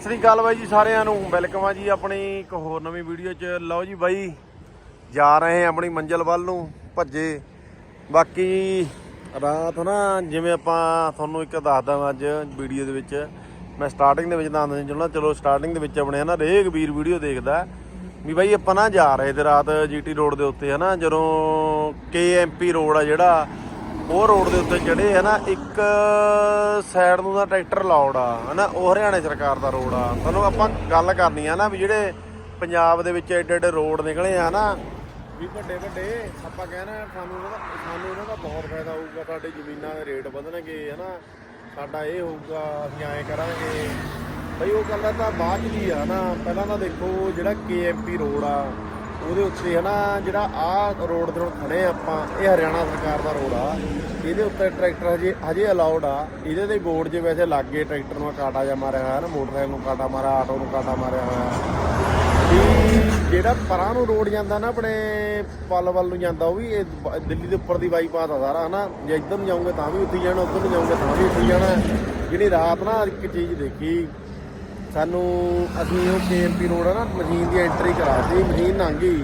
ਸਤਿ ਸ੍ਰੀ ਅਕਾਲ ਬਾਈ ਜੀ ਸਾਰਿਆਂ ਨੂੰ, ਵੈਲਕਮ ਆ ਜੀ ਆਪਣੀ ਇੱਕ ਹੋਰ ਨਵੀਂ ਵੀਡੀਓ 'ਚ। ਲਓ ਜੀ ਬਾਈ, ਜਾ ਰਹੇ ਹਾਂ ਆਪਣੀ ਮੰਜ਼ਿਲ ਵੱਲ ਨੂੰ ਭੱਜੇ। ਬਾਕੀ ਰਾਤ ਨਾ, ਜਿਵੇਂ ਆਪਾਂ ਤੁਹਾਨੂੰ ਇੱਕ ਦੱਸਦਾ ਮੈਂ ਅੱਜ ਵੀਡੀਓ ਦੇ ਵਿੱਚ, ਮੈਂ ਸਟਾਰਟਿੰਗ ਦੇ ਵਿੱਚ ਦੱਸ ਸੀ ਚਲੋ ਚਲੋ ਸਟਾਰਟਿੰਗ ਦੇ ਵਿੱਚ ਆਪਣੇ ਹਨਾ ਹਰੇਕ ਵੀਰ ਵੀਡੀਓ ਦੇਖਦਾ। ਵੀ ਬਾਈ ਆਪਾਂ ਨਾ ਜਾ ਰਹੇ ਤੇ ਰਾਤ ਜੀਟੀ ਰੋਡ ਦੇ ਉੱਤੇ ਹਨਾ, ਜਦੋਂ ਕੇਐਮਪੀ ਰੋਡ ਆ ਜਿਹੜਾ ਉਹ ਰੋਡ ਦੇ ਉੱਤੇ ਜਿਹੜੇ ਚੜੇ ਨਾ, ਇੱਕ ਸਾਈਡ ਨੂੰ ਦਾ ਟਰੈਕਟਰ ਲਾਉਡ ਆ, ਹਨਾ? ਉਹ ਹਰਿਆਣਾ ਸਰਕਾਰ ਦਾ ਰੋਡ ਆ। ਤੁਹਾਨੂੰ ਆਪਾਂ ਗੱਲ ਕਰਨੀ ਆ ਨਾ ਵੀ ਜਿਹੜੇ ਪੰਜਾਬ ਦੇ ਵਿੱਚ ਐਡੇ ਐਡੇ ਰੋਡ ਨਿਕਲੇ ਆ ਨਾ, ਵੀ ਵੱਡੇ ਵੱਡੇ, ਆਪਾਂ ਕਹਿਣਾ ਸਾਨੂੰ ਇਹਨਾਂ ਦਾ, ਸਾਨੂੰ ਇਹਨਾਂ ਦਾ ਬਹੁਤ ਫਾਇਦਾ ਹੋਊਗਾ, ਸਾਡੇ ਜ਼ਮੀਨਾਂ ਦੇ ਰੇਟ ਵਧਣਗੇ, ਹਨਾ? ਸਾਡਾ ਇਹ ਹੋਊਗਾ, ਅਸੀਂ ਐਂ ਕਰਾਂਗੇ। ਬਈ ਉਹ ਗੱਲਾਂ ਤਾਂ ਬਾਅਦ ਚ ਦੀ ਆ ਨਾ, ਪਹਿਲਾਂ ਤਾਂ ਦੇਖੋ ਜਿਹੜਾ ਕੇਐਮਪੀ ਰੋਡ ਆ ਉਹਦੇ ਉੱਤੇ ਹਨਾ ਜਿਹੜਾ ਆਹ ਰੋਡ ਤੇ ਹੁਣ ਖੜੇ ਆਪਾਂ, ਇਹ ਹਰਿਆਣਾ ਸਰਕਾਰ ਦਾ ਰੋਡ ਆ। ਇਹਦੇ ਉੱਤੇ ਟਰੈਕਟਰ ਹਜੇ ਹਜੇ ਅਲਾਉਡ ਆ। ਇਹਦੇ 'ਤੇ ਬੋਰਡ 'ਚ ਵੈਸੇ ਲੱਗੇ ਟਰੈਕਟਰ ਨੂੰ ਕਾਟਾ ਜਾਂ ਮਾਰਿਆ ਹੋਇਆ ਨਾ, ਮੋਟਰਸਾਈਕਲ ਨੂੰ ਕਾਟਾ ਮਾਰਿਆ, ਆਟੋ ਨੂੰ ਕਾਟਾ ਮਾਰਿਆ ਹੋਇਆ। ਵੀ ਜਿਹੜਾ ਪਰਾਂ ਨੂੰ ਰੋਡ ਜਾਂਦਾ ਨਾ, ਆਪਣੇ ਪਲ ਵੱਲ ਨੂੰ ਜਾਂਦਾ, ਉਹ ਵੀ ਇਹ ਬ- ਦਿੱਲੀ ਦੇ ਉੱਪਰ ਦੀ ਬਾਈਪਾਸ ਆ ਸਾਰਾ, ਹਨਾ। ਜੇ ਇੱਧਰ ਨੂੰ ਜਾਓਗੇ ਤਾਂ ਵੀ ਉੱਥੇ ਜਾਣਾ, ਉੱਧਰ ਨੂੰ ਜਾਓਗੇ ਤਾਂ ਵੀ ਉੱਥੇ ਜਾਣਾ। ਜਿਹੜੀ ਰਾਤ ਨਾ ਇੱਕ ਚੀਜ਼ ਦੇਖੀ ਸਾਨੂੰ ਅਸੀਂ ਉਹ ਕੇਐਮਪੀ ਰੋਡ ਆ ਨਾ ਮਸ਼ੀਨ ਦੀ ਐਂਟਰੀ ਕਰਾਤੀ ਮਸ਼ੀਨ ਲੰਘ ਗਈ।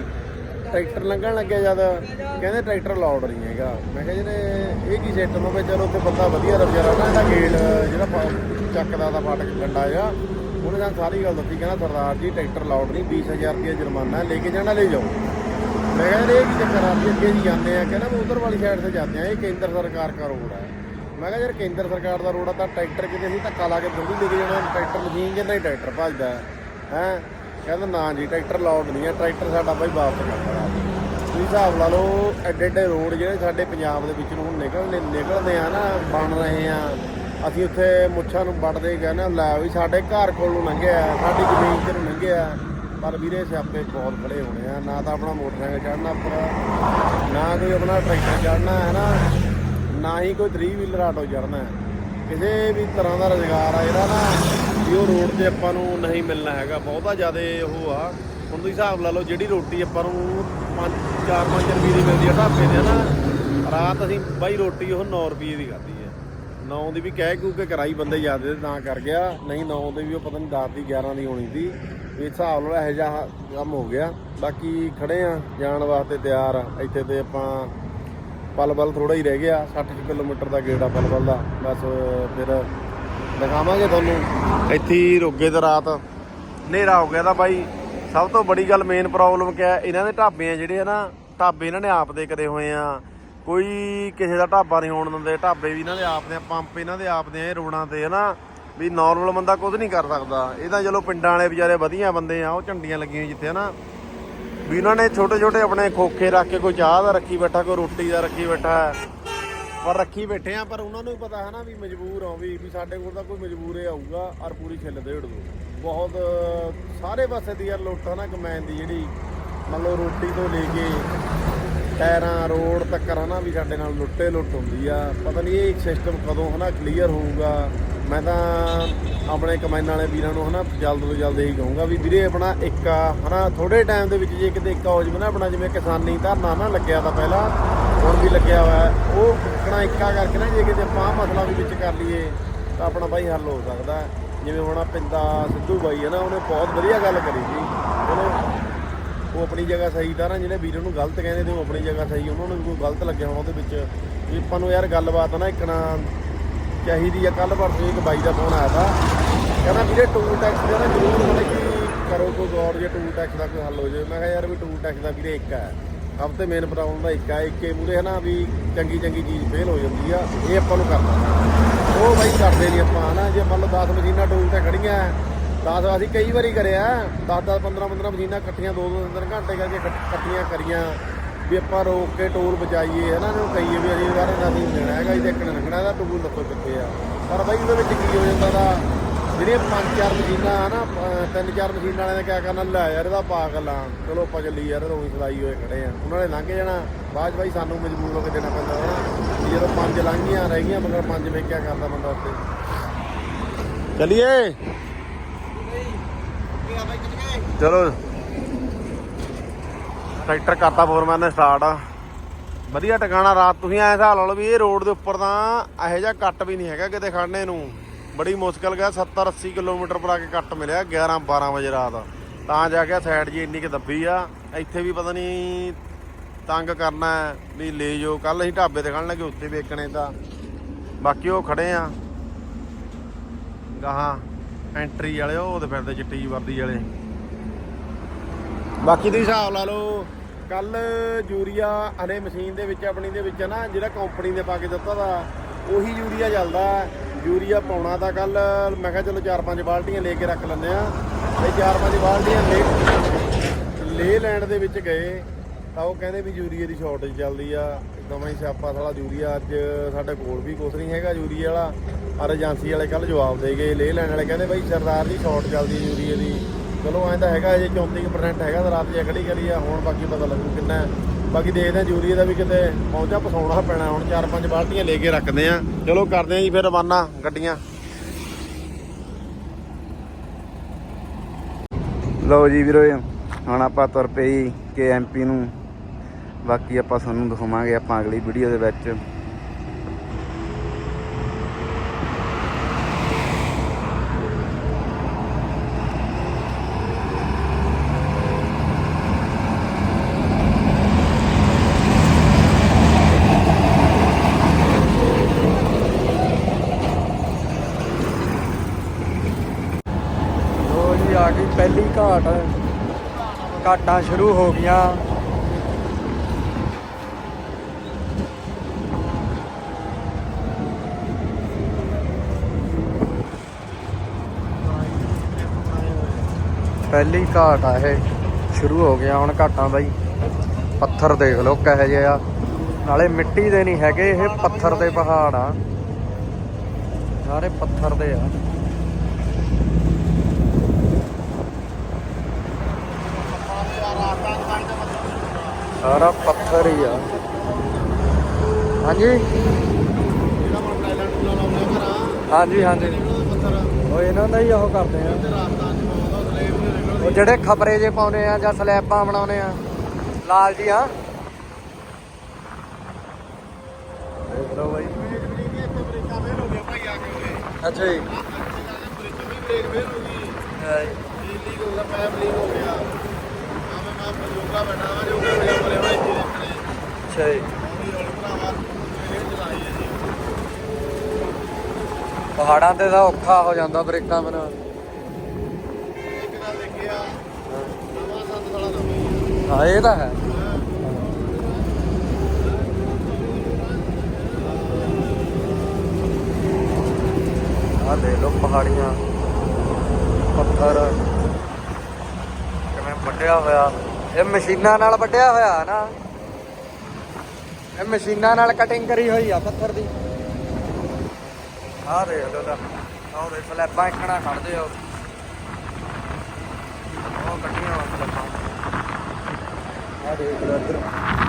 ਟਰੈਕਟਰ ਲੰਘਣ ਲੱਗਿਆ ਜਦ, ਕਹਿੰਦੇ ਟਰੈਕਟਰ ਲਾਉਡ ਨਹੀਂ ਹੈਗਾ। ਮੈਂ ਕਿਹਾ ਜਿਹਨੇ ਇਹ ਕੀ ਸਿਸਟਮ ਆ ਵੀ ਚਲੋ ਉੱਥੇ ਬੰਦਾ ਵਧੀਆ ਰਵਿਆਰਾ ਨਾ ਇਹਦਾ ਗੇਟ ਜਿਹੜਾ ਚੱਕਦਾ ਦਾ ਫਾਟਕ ਡੰਡਾ ਆ, ਉਹਨੇ ਸਾਨੂੰ ਸਾਰੀ ਗੱਲ ਦੱਸੀ, ਕਹਿੰਦਾ ਸਰਦਾਰ ਜੀ, ਟਰੈਕਟਰ ਲਾਉਡ ਨਹੀਂ 20000 ਰੁਪਏ ਜੁਰਮਾਨਾ, ਲੈ ਕੇ ਜਾਣਾ, ਲੈ ਜਾਓ। ਮੈਂ ਕਹਿੰਦਾ ਇਹ ਕੀ ਚੱਕਰ ਆ, ਵੀ ਅੱਗੇ ਜੀ ਜਾਂਦੇ ਆ, ਕਹਿੰਦਾ ਮੈਂ ਉਧਰ ਵਾਲੀ ਸਾਈਡ ਤੇ ਜਾਂਦੇ ਆ, ਇਹ ਕੇਂਦਰ ਸਰਕਾਰ ਦਾ ਰੋਡ ਹੈ ਮੈਂ ਕਿਹਾ ਯਾਰ ਕੇਂਦਰ ਸਰਕਾਰ ਦਾ ਰੋਡ ਆ ਤਾਂ ਟਰੈਕਟਰ ਕਿਤੇ ਨਹੀਂ ਧੱਕਾ ਲਾ ਕੇ ਥੋੜੀ ਲੈ ਕੇ ਜਾਣਾ, ਟਰੈਕਟਰ ਮਸ਼ੀਨ ਜਿੰਨਾ ਹੀ ਟਰੈਕਟਰ ਭੱਜਦਾ ਹੈ ਕਹਿੰਦਾ ਨਾ ਜੀ, ਟਰੈਕਟਰ ਲਾਉਡ ਨਹੀਂ ਹੈ, ਟਰੈਕਟਰ ਸਾਡਾ ਬਾਈ ਵਾਪਸ ਕਰਦਾ ਤੁਸੀਂ ਹਿਸਾਬ ਲਾ ਲਓ ਐਡੇ ਐਡੇ ਰੋਡ ਜਿਹੜੇ ਸਾਡੇ ਪੰਜਾਬ ਦੇ ਵਿੱਚ ਨੂੰ ਹੁਣ ਨਿਕਲਣੇ ਨਿਕਲਦੇ ਆ ਨਾ, ਬਣ ਰਹੇ ਆ। ਅਸੀਂ ਉੱਥੇ ਮੁੱਛਾਂ ਨੂੰ ਵੱਢਦੇ ਗਏ ਨਾ, ਲੈ ਵੀ ਸਾਡੇ ਘਰ ਕੋਲ ਨੂੰ ਲੰਘਿਆ, ਸਾਡੀ ਜ਼ਮੀਨ ਤੇ ਨੂੰ ਲੰਘਿਆ। ਪਰ ਵੀਰੇ ਸਿਆਪੇ ਬਹੁਤ ਖੜੇ ਹੋਣੇ ਆ, ਨਾ ਤਾਂ ਆਪਣਾ ਮੋਟਰਸਾਈਕਲ ਚੜਨਾ ਉੱਪਰ ਨਾ ਕੋਈ ਆਪਣਾ ਟਰੈਕਟਰ ਚੜਨਾ ਹੈ ਨਾ ਨਾ ਹੀ ਕੋਈ 3 ਵੀਲਰ ਆਟੋ ਚੜਨਾ ਹੈ। ਕਿਸੇ ਵੀ ਤਰ੍ਹਾਂ ਦਾ ਰੁਜ਼ਗਾਰ ਆ ਜਿਹੜਾ ਨਾ ਵੀ ਉਹ ਰੋਡ ਤੇ ਆਪਾਂ ਨੂੰ ਨਹੀਂ ਮਿਲਣਾ ਹੈਗਾ। ਬਹੁਤਾ ਜ਼ਿਆਦਾ ਉਹ ਆ। ਹੁਣ ਤੁਸੀਂ ਹਿਸਾਬ ਲਾ ਲਓ, ਜਿਹੜੀ ਰੋਟੀ ਆਪਾਂ ਨੂੰ 5 4-5 ਰੁਪਏ ਦੀ ਮਿਲਦੀ ਆ ਢਾਬੇ ਤੇ ਨਾ ਰਾਤ ਅਸੀਂ ਬਾਈ ਰੋਟੀ, ਉਹ 9 ਰੁਪਏ ਦੀ ਖਾਧੀ ਹੈ। 9 ਦੀ ਵੀ ਕਹਿ ਕੂ ਕੇ ਕਰਾਈ ਬੰਦੇ ਜ਼ਿਆਦੇ ਤੇ ਤਾਂ ਕਰ ਗਿਆ। ਨਹੀਂ 9 ਦੇ ਵੀ ਉਹ ਪਤਾ ਨਹੀਂ 10 ਦੀ 11 ਦੀ ਹੋਣੀ ਸੀ। ਵੀ ਹਿਸਾਬ ਨਾਲ ਇਹੋ ਜਿਹਾ ਕੰਮ ਹੋ ਗਿਆ। ਬਾਕੀ ਖੜੇ ਆ, ਜਾਣ ਵਾਸਤੇ ਤਿਆਰ ਆ। ਇੱਥੇ ਤੇ ਆਪਾਂ ਪਲ ਪਲ ਥੋੜਾ ਹੀ ਰਹਿ ਗਿਆ 60 ਕਿਲੋਮੀਟਰ ਦਾ ਗੇੜਾ ਪਲ ਪਲ ਦਾ। ਬਸ ਫਿਰ ਦਿਖਾਵਾਂਗੇ ਤੁਹਾਨੂੰ। ਇੱਥੇ ਰੁਕੇ ਤੇ ਰਾਤ। ਹਨੇਰਾ ਹੋ ਗਿਆ ਤਾਂ ਬਾਈ ਸਭ ਤੋਂ ਬੜੀ ਗੱਲ ਮੇਨ ਪ੍ਰੋਬਲਮ ਕਿਆ ਇਹਨਾਂ ਦੇ ਢਾਬੇ ਆ ਜਿਹੜੇ ਆ ਨਾ ਢਾਬੇ ਇਹਨਾਂ ਨੇ ਆਪ ਦੇ ਕਰੇ ਹੋਏ ਆ। ਕੋਈ ਕਿਸੇ ਦਾ ਢਾਬਾ ਨਹੀਂ ਹੋਣ ਦਿੰਦੇ ਢਾਬੇ ਵੀ ਇਹਨਾਂ ਦੇ ਆਪ ਦੇ ਆ, ਪੰਪ ਇਹਨਾਂ ਦੇ ਆਪ ਦੇ ਆ ਇਹ ਰੋਡਾਂ ਤੇ ਹਨਾ ਵੀ ਨਾਰਮਲ ਬੰਦਾ ਕੁਝ ਨਹੀਂ ਕਰ ਸਕਦਾ। ਇਹ ਤਾਂ ਚਲੋ ਪਿੰਡਾਂ ਵਾਲੇ ਵਿਚਾਰੇ ਵਧੀਆ ਬੰਦੇ ਆ ਉਹ ਝੰਡੀਆਂ ਲੱਗੀਆਂ ਹੋਈਆਂ ਜਿੱਥੇ ਹਨਾ ਵੀ ਉਹਨਾਂ ਨੇ ਛੋਟੇ ਛੋਟੇ ਆਪਣੇ ਖੋਖੇ ਰੱਖ ਕੇ ਕੋਈ ਚਾਹ ਦਾ ਰੱਖੀ ਬੈਠਾ, ਕੋਈ ਰੋਟੀ ਦਾ ਰੱਖੀ ਬੈਠਾ। ਪਰ ਰੱਖੀ ਬੈਠੇ ਆ, ਪਰ ਉਹਨਾਂ ਨੂੰ ਵੀ ਪਤਾ ਹੈ ਨਾ ਵੀ ਮਜਬੂਰ ਆ ਵੀ ਵੀ ਸਾਡੇ ਕੋਲ ਤਾਂ ਕੋਈ ਮਜਬੂਰ ਇਹ ਆਊਗਾ ਔਰ ਪੂਰੀ ਛਿੱਲ ਦੇੜ ਦੋ ਬਹੁਤ ਸਾਰੇ ਪਾਸੇ ਦੀ ਯਾਰ ਲੁੱਟ ਹੈ ਨਾ ਕਮੈਨ ਦੀ ਜਿਹੜੀ, ਮੰਨ ਲਓ ਰੋਟੀ ਤੋਂ ਲੈ ਕੇ ਟਾਇਰਾਂ ਰੋਡ ਤੱਕ ਹਨਾ ਵੀ ਸਾਡੇ ਨਾਲ ਲੁੱਟੇ ਲੁੱਟ ਹੁੰਦੀ ਆ। ਪਤਾ ਨਹੀਂ ਇਹ ਸਿਸਟਮ ਕਦੋਂ ਹਨਾ ਕਲੀਅਰ ਹੋਊਗਾ। ਮੈਂ ਤਾਂ ਆਪਣੇ ਕਮਾਈਨ ਵਾਲੇ ਵੀਰਾਂ ਨੂੰ ਹਨਾ ਜਲਦ ਤੋਂ ਜਲਦ ਇਹੀ ਕਹੂੰਗਾ ਵੀ ਵੀਰੇ ਆਪਣਾ ਇੱਕ ਹਨਾ ਥੋੜੇ ਟਾਈਮ ਦੇ ਵਿੱਚ ਜੇ ਕਿਤੇ ਇੱਕ ਹੋ ਜਾਵੇ ਨਾ ਆਪਣਾ, ਜਿਵੇਂ ਕਿਸਾਨੀ ਧਰਨਾ ਨਾ ਲੱਗਿਆ ਤਾਂ ਪਹਿਲਾਂ, ਹੁਣ ਵੀ ਲੱਗਿਆ ਹੋਇਆ ਉਹ ਆਪਣਾ ਇੱਕਾ ਕਰਕੇ ਨਾ ਜੇ ਕਿਤੇ ਆਪਾਂ ਆਹ ਮਸਲਾ ਵੀ ਵਿੱਚ ਕਰ ਲਈਏ, ਤਾਂ ਆਪਣਾ ਬਾਈ ਹੱਲ ਹੋ ਸਕਦਾ ਜਿਵੇਂ ਹੁਣ ਆਹ ਪਿੰਦਾ ਸਿੱਧੂ ਬਾਈ ਹੈ ਨਾ, ਉਹਨੇ ਬਹੁਤ ਵਧੀਆ ਗੱਲ ਕਰੀ ਸੀ। ਚਲੋ ਉਹ ਆਪਣੀ ਜਗ੍ਹਾ ਸਹੀ ਤਾਂ ਨਾ ਜਿਹੜੇ ਵੀਰਾਂ ਨੂੰ ਗਲਤ ਕਹਿੰਦੇ ਤੇ ਉਹ ਆਪਣੀ ਜਗ੍ਹਾ ਸਹੀ, ਉਹਨਾਂ ਨੂੰ ਵੀ ਕੋਈ ਗਲਤ ਲੱਗਿਆ ਹੋਣਾ ਉਹਦੇ ਵਿੱਚ। ਵੀ ਆਪਾਂ ਨੂੰ ਯਾਰ ਗੱਲਬਾਤ ਨਾ ਇੱਕ ਨਾ ਚਾਹੀਦੀ ਆ ਕੱਲ ਪਰਸੋਂ ਇੱਕ ਬਾਈ ਦਾ ਫੋਨ ਆਇਆ ਤਾ। ਕਹਿੰਦਾ ਵੀਰੇ ਟੂਲ ਟੈਕਸ ਦਾ ਨਾ ਜ਼ਰੂਰ ਮਤਲਬ ਕਿ ਕਰੋ ਕੋਈ ਗੌਰ ਜੇ ਟੂਲ ਟੈਕਸ ਦਾ ਕੋਈ ਹੱਲ ਹੋ ਜਾਵੇ। ਮੈਂ ਕਿਹਾ ਯਾਰ ਵੀ ਟੂਲ ਟੈਕਸ ਦਾ ਵੀਰੇ ਇੱਕ ਹੈ ਸਭ ਤੋਂ ਮੇਨ ਪ੍ਰੋਬਲਮ ਦਾ ਇੱਕ ਹੈ ਇੱਕੇ ਮੂਰੇ ਹਨਾ ਵੀ ਚੰਗੀ ਚੰਗੀ ਚੀਜ਼ ਫੇਲ ਹੋ ਜਾਂਦੀ ਆ। ਇਹ ਆਪਾਂ ਨੂੰ ਕਰਨਾ ਉਹ ਬਾਈ ਕਰਦੇ ਨਹੀਂ ਆਪਾਂ ਹਨਾ। ਜੇ ਮੰਨ ਲਓ 10 ਮਸ਼ੀਨਾਂ ਟੂਲ ਤੇ ਖੜੀਆਂ 10 ਅਸੀਂ ਕਈ ਵਾਰੀ ਕਰਿਆ 10 10 15 15 ਮਸ਼ੀਨਾਂ ਇਕੱਠੀਆਂ 2 2 3 ਘੰਟੇ ਕਰਕੇ ਇਕੱਠ- ਇਕੱਠੀਆਂ ਕਰੀਆਂ। ਵੀ ਆਪਾਂ ਰੋਕ ਕੇ ਟੋਲ ਬਚਾਈਏ ਹਨਾ ਨੂੰ ਕਹੀਏ ਵੀ ਅਸੀਂ ਵਾਰ ਦਾ ਨਹੀਂ ਲੈਣਾ ਹੈਗਾ ਇਹਦੇ ਇੱਕ ਲੰਘਣਾ ਦਾ ਟੂਲ ਦੱਸੋ ਕਿੱਥੇ ਆ। ਪਰ ਬਾਈ ਉਹਦੇ ਵਿੱਚ ਕੀ ਹੋ ਜਾਂਦਾ ਦਾ ਜਿਹੜੀਆਂ ਪੰਜ ਚਾਰ ਮਸ਼ੀਨਾਂ ਹਨਾ ਤਿੰਨ ਚਾਰ ਮਸ਼ੀਨਾਂ ਵਾਲਿਆਂ ਨੇ ਕਿਆ ਕਰਨਾ ਲੈ ਯਾਰ ਇਹਦਾ ਪਾਗਲ ਆ। ਚਲੋ ਆਪਾਂ ਚੱਲੀ ਯਾਰ ਰੋਈ ਸਲਾਈ ਹੋਏ ਖੜੇ ਆ। ਉਹਨਾਂ ਨੇ ਲੰਘ ਜਾਣਾ ਬਾਅਦ ਬਾਈ ਸਾਨੂੰ ਮਜਬੂਰ ਹੋ ਕੇ ਦੇਣਾ ਪੈਂਦਾ ਹਨਾ ਜਦੋਂ ਪੰਜ ਲੰਘੀਆਂ ਰਹਿ ਗਈਆਂ ਮਗਰ ਪੰਜ ਵੇ ਕਿਆ ਕਰਦਾ ਬੰਦਾ ਉੱਤੇ ਚਲਿਏ। ਚਲੋ। ਟਰੈਕਟਰ ਕਰਤਾ ਫੋਰਮੈਨ ਨੇ ਸਟਾਰਟ। ਵਧੀਆ ਟਿਕਾਣਾ ਰਾਤ ਤੁਸੀਂ ਐਂ ਹਿਸਾਬ ਲਾ ਲਓ ਵੀ ਇਹ ਰੋਡ ਦੇ ਉੱਪਰ ਤਾਂ ਇਹੋ ਜਿਹਾ ਕੱਟ ਵੀ ਨਹੀਂ ਹੈਗਾ ਕਿਤੇ ਖੜਨੇ ਨੂੰ। ਬੜੀ ਮੁਸ਼ਕਲ ਗਿਆ 70 80 ਕਿਲੋਮੀਟਰ ਪਰ ਆ ਕੇ ਕੱਟ ਮਿਲਿਆ 11 12 ਵਜੇ ਰਾਤ। ਤਾਂ ਜਾ ਕੇ ਸਾਈਡ ਜੀ ਇੰਨੀ ਕਿ ਦੱਬੀ ਆ, ਇੱਥੇ ਵੀ ਪਤਾ ਨਹੀਂ ਤੰਗ ਕਰਨਾ ਵੀ ਲੈ ਜਾਓ। ਕੱਲ ਅਸੀਂ ਢਾਬੇ ਤੇ ਖਾਣ ਲੱਗੇ, ਉੱਥੇ ਵੇਖਣੇ ਤਾਂ। ਬਾਕੀ ਉਹ ਖੜੇ ਆ। ਗਾਹਾਂ ਐਂਟਰੀ ਵਾਲੇ, ਉਹ ਉਹਦੇ ਫਿਰਦੇ ਚਿੱਟੀ ਵਰਦੀ ਵਾਲੇ। ਬਾਕੀ ਤੁਸੀਂ ਹਿਸਾਬ ਲਾ ਲਓ ਕੱਲ ਯੂਰੀਆ ਹਲੇ ਮਸ਼ੀਨ ਦੇ ਵਿੱਚ, ਆਪਣੀ ਦੇ ਵਿੱਚ ਨਾ, ਜਿਹੜਾ ਕੰਪਨੀ ਨੇ ਪਾ ਕੇ ਦਿੱਤਾ ਦਾ ਉਹੀ ਯੂਰੀਆ ਚੱਲਦਾ। ਯੂਰੀਆ ਪਾਉਣਾ ਤਾਂ ਕੱਲ ਮੈਂ ਕਿਹਾ ਚਲੋ 4-5 ਬਾਲਟੀਆਂ ਲੈ ਕੇ ਰੱਖ ਲੈਂਦੇ ਆ ਤੇ 4-5 ਬਾਲਟੀਆਂ ਲੈ, ਲੇ ਲੈਂਡ ਦੇ ਵਿੱਚ ਗਏ, ਤਾਂ ਉਹ ਕਹਿੰਦੇ ਵੀ ਯੂਰੀਏ ਦੀ ਸ਼ਾਰਟੇਜ ਚੱਲਦੀ ਆ। ਨਵਾਂ ਹੀ ਸਿਆਪਾ ਸਾਲਾ ਯੂਰੀਆ, ਅੱਜ ਸਾਡੇ ਕੋਲ ਵੀ ਕੁਛ ਨਹੀਂ ਹੈਗਾ ਯੂਰੀਆ ਵਾਲਾ। ਪਰ ਏਜੰਸੀ ਵਾਲੇ ਕੱਲ ਜਵਾਬ ਦੇ ਗਏ, ਲੇ ਲੈਣ ਵਾਲੇ ਕਹਿੰਦੇ ਬਾਈ ਸਰਦਾਰ ਦੀ ਸ਼ਾਰਟ ਚੱਲਦੀ ਹੈ ਯੂਰੀਏ ਦੀ। ਚਲੋ, ਐਂ ਤਾਂ ਹੈਗਾ ਅਜੇ 34% ਹੈਗਾ ਤਾਂ ਰਾਤ ਜੇ ਖੜੀ ਕਰੀ ਆ, ਹੁਣ ਬਾਕੀ ਪਤਾ ਲੱਗੂ ਕਿੰਨਾ ਬਾਕੀ ਦੇਖਦੇ ਆ ਯੂਰੀਏ ਦਾ ਵੀ ਕਿਤੇ ਪਹੁੰਚਾ, ਪਸਾਉਣਾ ਪੈਣਾ। ਹੁਣ 4-5 ਬਾਲਟੀਆਂ ਲੈ ਕੇ ਰੱਖਦੇ ਆ ਚਲੋ, ਕਰਦੇ ਆ ਜੀ ਫਿਰ ਰਵਾਨਾ ਗੱਡੀਆਂ। ਲਓ ਜੀ ਵੀਰੋ, ਹੁਣ ਆਪਾਂ ਤੁਰ ਪਏ ਕੇ ਐਮਪੀ ਨੂੰ। ਬਾਕੀ ਆਪਾਂ ਤੁਹਾਨੂੰ ਦਿਖਾਵਾਂਗੇ ਆਪਾਂ ਅਗਲੀ ਵੀਡੀਓ ਦੇ ਵਿੱਚ ਲੋ ਜੀ ਆ ਗਈ ਪਹਿਲੀ ਘਾਟ ਘਾਟਾਂ ਸ਼ੁਰੂ ਹੋ ਗਈਆਂ। ਪਹਿਲੀ ਘਾਟ ਆ ਇਹ, ਸ਼ੁਰੂ ਹੋ ਗਿਆ ਹੁਣ ਘਾਟਾਂ ਬਾਈ। ਪੱਥਰ ਦੇਖ ਲਓ ਕਿਹੋ ਜਿਹੇ ਆ। ਨਾਲੇ ਮਿੱਟੀ ਦੇ ਨਹੀਂ ਹੈਗੇ, ਇਹ ਪੱਥਰ ਦੇ ਪਹਾੜ ਆ। ਸਾਰੇ ਪੱਥਰ ਦੇ ਆ। ਸਾਰਾ ਪੱਥਰ ਹੀ ਆ। ਹਾਂਜੀ? ਹਾਂਜੀ ਹਾਂਜੀ। ਉਹ ਇਹਨਾਂ ਦਾ ਹੀ ਉਹ ਕਰਦੇ ਆ। ਉਹ ਜਿਹੜੇ ਖਪਰੇ ਜੇ ਪਾਉਨੇ ਆ ਜਾਂ ਸਲੈਬਾਂ ਬਣਾਉਨੇ ਆ। ਲਾਲ ਜੀ ਆ ਦੇਖ ਲਓ ਬਾਈ। ਅੱਛਾ ਜੀ। ਹਾਂ ਜੀ। ਅੱਛਾ ਜੀ। ਪਹਾੜਾਂ ਤੇ ਤਾਂ ਔਖਾ ਹੋ ਜਾਂਦਾ ਬ੍ਰੇਕਾਂ ਬਿਨਾਂ ਹਾਂ। ਇਹ ਤਾਂ ਹੈ। ਆ ਦੇ ਲੋ ਪਹਾੜੀਆਂ ਪੱਥਰ। ਕਿਵੇਂ ਵੱਢਿਆ ਹੋਇਆ। ਇਹ ਮਸ਼ੀਨਾਂ ਨਾਲ ਵੱਢਿਆ ਹੋਇਆ ਨਾ। ਇਹ ਮਸ਼ੀਨਾਂ ਨਾਲ ਕਟਿੰਗ ਕਰੀ ਹੋਈ ਆ ਪੱਥਰ ਦੀ। ਆਹ ਦੇਖ ਲੋ ਤਾਂ, ਆਹ ਦੇ ਸਲੈਬਾਂ ਇੱਕਣਾ ਖੜਦੇ ਆ ਉਹ। ਕੱਟੀਆਂ ਹੋਈਆਂ ਸਲੈਬਾਂ। ਆਹ ਦੇਖ ਲੋ ਇੱਧਰ।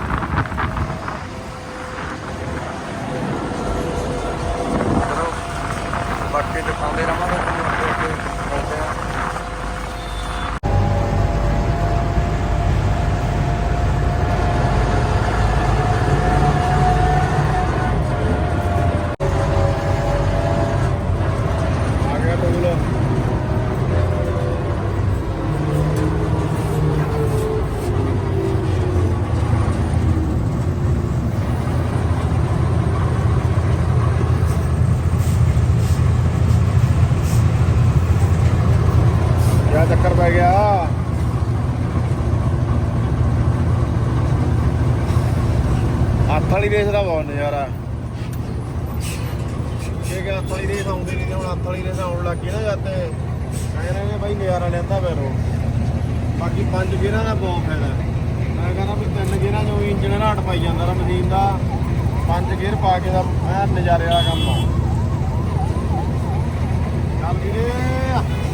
ਚੱਕਰ ਪੈ ਗਿਆ। ਹੱਥ ਵਾਲੀ ਰੇਸ ਦਾ ਬਹੁਤ ਨਜ਼ਾਰਾ। ਇਹ ਕਿ ਹੱਥ ਵਾਲੀ ਰੇਸ ਆਉਂਦੀ ਨਹੀਂ, ਹੁਣ ਹੱਥ ਵਾਲੀ ਰੇਸ ਆਉਣ ਲੱਗ ਨਾ ਜਦ ਤੇ। ਕਹਿੰਦੇ ਨੇ ਬਾਈ ਨਜ਼ਾਰਾ ਲੈਂਦਾ ਬੈਰੋ ਬਾਕੀ ਪੰਜ ਗੇਰਾਂ ਦਾ ਬਹੁਤ ਫਾਇਦਾ। ਮੈਂ ਕਹਿੰਦਾ ਵੀ ਤਿੰਨ ਗੇਰਾਂ ਜੋ ਇੰਜਨ ਹਟ ਪਾਈ ਜਾਂਦਾ ਰ ਮਸ਼ੀਨ ਦਾ। ਪੰਜ ਗੇਰ ਪਾ ਕੇ ਦਾ ਐ ਨਜ਼ਾਰੇ ਵਾਲਾ ਕੰਮ ਆ। ਚੱਲ ਵੀਰੇ।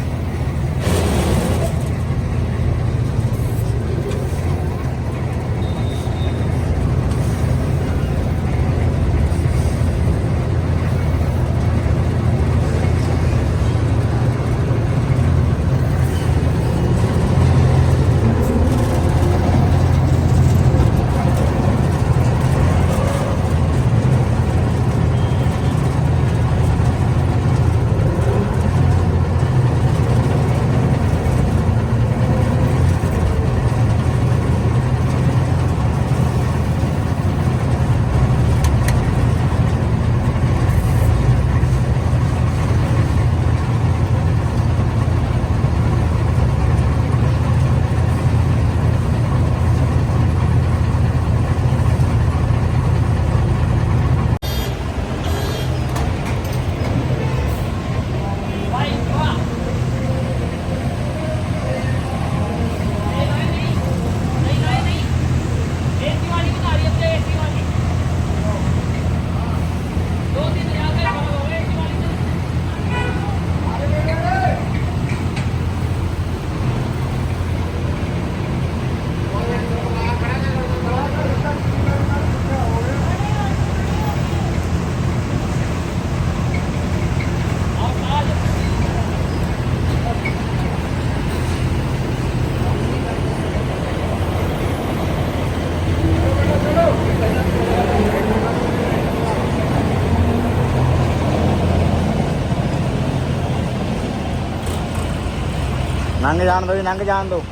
ਜਾਣ ਦੋ ਜੀ ਲੰਘ ਜਾਣ ਦੋ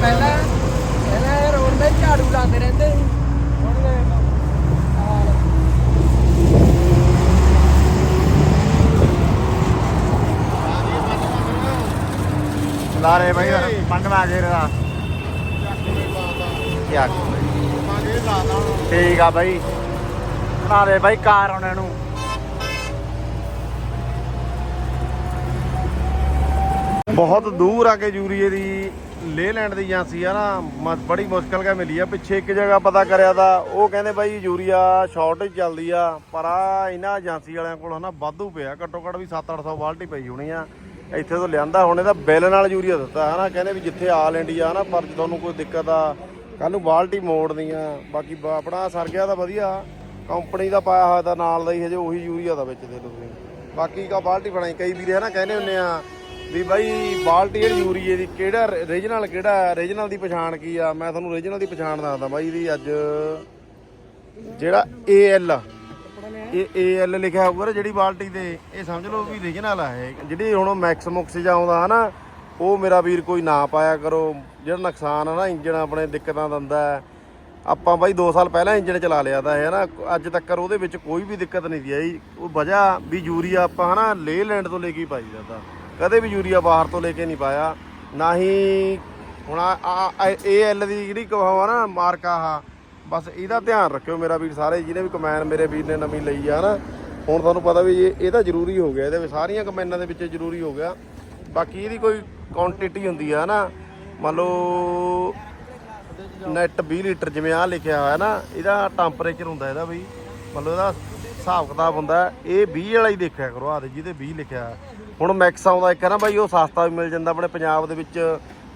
ਪਹਿਲਾਂ ਪਹਿਲਾਂ ਇਹ ਰੋਡ ਤੇ ਝਾੜੂ ਲਾਉਂਦੇ ਰਹਿੰਦੇ ਸੀ ਹੁਣ ਦੇਖ ਲਓ ਹਾਲ ਲਾਰੇ ਬਾਈ ਪੰਡ ਯਾਰ। ਠੀਕ ਆ ਬਾਈ। ਬਣਾ ਦੇ ਬਾਈ ਕਾਰ ਉਹਨਾਂ ਨੂੰ ਬਹੁਤ ਦੂਰ ਆ ਕੇ ਯੂਰੀਏ ਦੀ ਲੇਲੈਂਡ ਦੀ ਏਜੰਸੀ ਆ ਨਾ ਬੜੀ ਮੁਸ਼ਕਲ ਕੇ ਮਿਲੀ ਆ। ਪਿੱਛੇ ਇੱਕ ਜਗ੍ਹਾ ਪਤਾ ਕਰਿਆ ਤਾਂ, ਉਹ ਕਹਿੰਦੇ ਬਾਈ ਯੂਰੀਆ ਸ਼ਾਰਟੇਜ ਚੱਲਦੀ ਆ, ਪਰ ਆ ਇਹਨਾਂ ਏਜੰਸੀ ਵਾਲਿਆਂ ਕੋਲ ਹਨਾ ਵਾਧੂ ਪਿਆ। ਘੱਟੋ ਘੱਟ ਵੀ 7-800 ਬਾਲਟੀ ਪਈ ਹੋਣੀ ਆ। ਇੱਥੇ ਤੋਂ ਲਿਆਂਦਾ, ਹੁਣ ਇਹਦਾ ਬਿੱਲ ਨਾਲ ਯੂਰੀਆ ਦਿੱਤਾ, ਹਨਾ, ਕਹਿੰਦੇ ਵੀ ਜਿੱਥੇ ਆਲ ਇੰਡੀਆ, ਹਨਾ, ਪਰ ਤੁਹਾਨੂੰ ਕੋਈ ਦਿੱਕਤ ਆ ਕੱਲ ਨੂੰ ਬਾਲਟੀ ਮੋੜਨੀ ਆ ਬਾਕੀ ਬ- ਆਪਣਾ ਸਰ ਗਿਆ ਤਾਂ ਵਧੀਆ, ਕੰਪਨੀ ਦਾ ਪਾਇਆ ਹੋਇਆ ਤਾਂ ਨਾਲ ਦਾ ਹੀ, ਹਜੇ ਉਹੀ ਯੂਰੀਆ ਦਾ ਵਿੱਚ ਦੇ ਤੁਸੀਂ। ਬਾਕੀ ਕਾ ਬਾਲਟੀ ਬਣਾਈ, ਕਈ ਵੀਰੇ, ਹਨਾ, ਕਹਿੰਦੇ ਹੁੰਨੇ ਆ ਵੀ ਬਾਈ ਬਾਲਟੀ ਜਿਹੜੀ ਯੂਰੀਏ ਦੀ, ਕਿਹੜਾ ਰੀਜਨਲ ਕਿਹੜਾ ਰੀਜਨਲ ਦੀ ਪਛਾਣ ਕੀ ਆ? ਮੈਂ ਤੁਹਾਨੂੰ ਰੀਜਨਲ ਦੀ ਪਛਾਣ ਦੱਸਦਾ ਬਾਈ ਦੀ ਅੱਜ, ਜਿਹੜਾ AL ਇਹ AL ਲਿਖਿਆ ਹੋਊਗਾ ਨਾ ਜਿਹੜੀ ਬਾਲਟੀ ਤੇ ਇਹ ਸਮਝ ਲਓ ਵੀ ਰੀਜਨਲ ਆ ਇਹ। ਜਿਹੜੀ ਹੁਣ ਮੈਕਸ ਮੁਕਸ ਜਾਉਂਦਾ ਹਨਾ, ਉਹ ਮੇਰਾ ਵੀਰ ਕੋਈ ਨਾ ਪਾਇਆ ਕਰੋ। ਜਿਹੜਾ ਨੁਕਸਾਨ ਆ ਨਾ ਇੰਜਣ ਆਪਣੇ ਦਿੱਕਤਾਂ ਦਿੰਦਾ ਆਪਾਂ ਬਾਈ 2 ਸਾਲ ਪਹਿਲਾਂ ਇੰਜਣ ਚਲਾ ਲਿਆ ਤਾਂ ਹੈ ਨਾ ਅੱਜ ਤੱਕ ਉਹਦੇ ਵਿੱਚ ਕੋਈ ਵੀ ਦਿੱਕਤ ਨਹੀਂ ਦੀ ਆਈ। ਉਹ ਵਜ੍ਹਾ ਵੀ ਯੂਰੀਆ ਆਪਾਂ ਹਨਾ ਲੇਲੈਂਡ ਤੋਂ ਲੈ ਕੇ ਹੀ ਪਾਈਦਾ ਤਾਂ। ਕਦੇ ਵੀ ਯੂਰੀਆ ਬਾਹਰ ਤੋਂ ਲੈ ਕੇ ਨਹੀਂ ਪਾਇਆ। ਨਾ ਹੀ ਹੁਣ ਆ ਏਐਲ ਦੀ ਜਿਹੜੀ ਕਹਾਵਾ ਨਾ, ਮਾਰਕਾ ਆ ਬਸ ਇਹਦਾ ਧਿਆਨ ਰੱਖਿਓ ਮੇਰਾ ਵੀਰ, ਸਾਰੇ ਜਿਹਨੇ ਵੀ ਕਮੈਨ ਮੇਰੇ ਵੀਰ ਨੇ ਨਵੀਂ ਲਈ ਆ ਨਾ, ਹੁਣ ਤੁਹਾਨੂੰ ਪਤਾ ਵੀ ਇਹ ਇਹ ਤਾਂ ਜ਼ਰੂਰੀ ਹੋ ਗਿਆ, ਇਹਦੇ ਵਿੱਚ ਸਾਰੀਆਂ ਕਮੈਨਾਂ ਦੇ ਵਿੱਚ ਜ਼ਰੂਰੀ ਹੋ ਗਿਆ ਬਾਕੀ ਇਹਦੀ ਕੋਈ ਕੁਆਂਟੀਟੀ ਹੁੰਦੀ ਆ ਨਾ, ਮੰਨ ਲਓ ਨੈਟ 20 ਲੀਟਰ ਜਿਵੇਂ ਆ ਲਿਖਿਆ ਹੋਇਆ ਨਾ, ਇਹਦਾ ਟੈਂਪਰੇਚਰ ਹੁੰਦਾ ਇਹਦਾ ਬਈ ਮਤਲਬ ਇਹਦਾ ਹਿਸਾਬ ਕਿਤਾਬ ਹੁੰਦਾ, ਇਹ 20 ਵਾਲਾ ਹੀ ਦੇਖਿਆ ਕਰੋ ਆ ਦੇ ਜਿਹਦੇ 20 ਲਿਖਿਆ ਹੈ। ਹੁਣ ਮੈਕਸ ਆਉਂਦਾ ਇੱਕ ਹੈ ਨਾ ਬਾਈ, ਉਹ ਸਸਤਾ ਵੀ ਮਿਲ ਜਾਂਦਾ ਆਪਣੇ ਪੰਜਾਬ ਦੇ ਵਿੱਚ